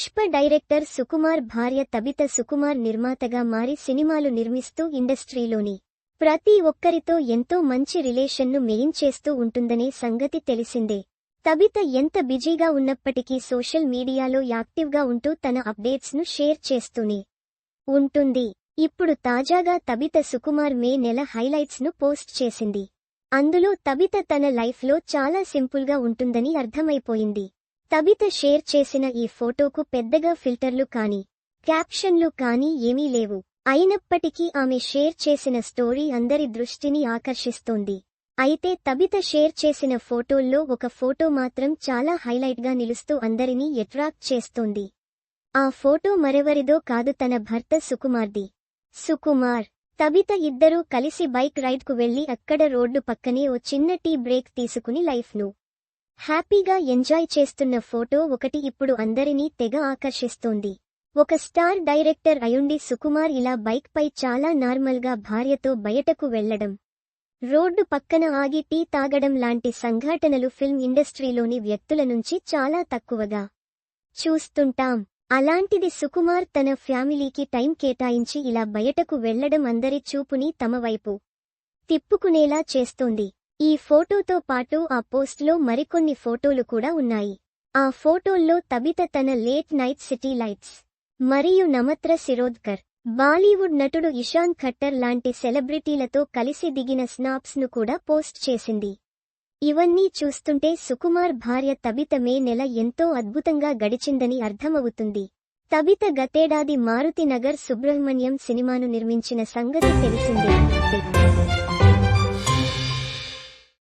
Pushpa director Sukumar భార్య Tabitha Sukumar నిర్మాతగా మారి సినిమాలు నిర్మిస్తూ ఇండస్ట్రీలోని ప్రతి ఒక్కరితో ఎంతో మంచి రిలేషన్ను మెయిన్ చేస్తూ ఉంటుందనే సంగతి తెలిసిందే. తబిత ఎంత బిజీగా ఉన్నప్పటికీ సోషల్ మీడియాలో యాక్టివ్గా ఉంటూ తన అప్డేట్స్ను షేర్ చేస్తూనే ఉంటుంది. ఇప్పుడు తాజాగా తబిత సుకుమార్ మే నెల హైలైట్స్ను పోస్ట్ చేసింది. అందులో తబిత తన లైఫ్లో చాలా సింపుల్గా ఉంటుందని అర్థమైపోయింది. తబిత షేర్ చేసిన ఈ ఫోటోకు పెద్దగా ఫిల్టర్లు కాని క్యాప్షన్లు కానీ ఏమీ లేవు. అయినప్పటికీ ఆమె షేర్ చేసిన స్టోరీ అందరి దృష్టిని ఆకర్షిస్తోంది. అయితే తబిత షేర్ చేసిన ఫోటోల్లో ఒక ఫోటో మాత్రం చాలా హైలైట్గా నిలుస్తూ అందరినీ ఎట్రాక్ట్ చేస్తోంది. ఆ ఫోటో మరెవరిదో కాదు తన భర్త సుకుమార్ది. సుకుమార్ తబిత ఇద్దరూ కలిసి బైక్ రైడ్కు వెళ్ళి అక్కడ రోడ్డు పక్కనే ఓ చిన్న టీ బ్రేక్ తీసుకుని లైఫ్ను హ్యాపీగా ఎంజాయ్ చేస్తున్న ఫోటో ఒకటి ఇప్పుడు అందరినీ తెగ ఆకర్షిస్తోంది. ఒక స్టార్ డైరెక్టర్ అయుండి సుకుమార్ ఇలా బైక్పై చాలా నార్మల్గా భార్యతో బయటకు వెళ్ళడం రోడ్డు పక్కన ఆగి టీ తాగడం లాంటి సంఘటనలు ఫిల్మ్ ఇండస్ట్రీలోని వ్యక్తుల నుంచి చాలా తక్కువగా చూస్తుంటాం. అలాంటిది సుకుమార్ తన ఫ్యామిలీకి టైం కేటాయించి ఇలా బయటకు వెళ్ళడం అందరి చూపుని తమవైపు తిప్పుకునేలా చేస్తోంది. ఈ ఫోటోతో పాటు ఆ పోస్ట్లో మరికొన్ని ఫోటోలు కూడా ఉన్నాయి. ఆ ఫోటోల్లో తబిత తన లేట్ నైట్ సిటీ లైట్స్ మరియు నమత్ర శిరోద్కర్. బాలీవుడ్ నటుడు ఇషాన్ ఖట్టర్ లాంటి సెలబ్రిటీలతో కలిసి దిగిన స్నాప్స్ను కూడా పోస్ట్ చేసింది. ఇవన్నీ చూస్తుంటే సుకుమార్ భార్య తబిత మే నెల ఎంతో అద్భుతంగా గడిచిందని అర్థమవుతుంది. తబిత గతేడాది మారుతినగర్ సుబ్రహ్మణ్యం సినిమాను నిర్మించిన సంగతి తెలిసిందే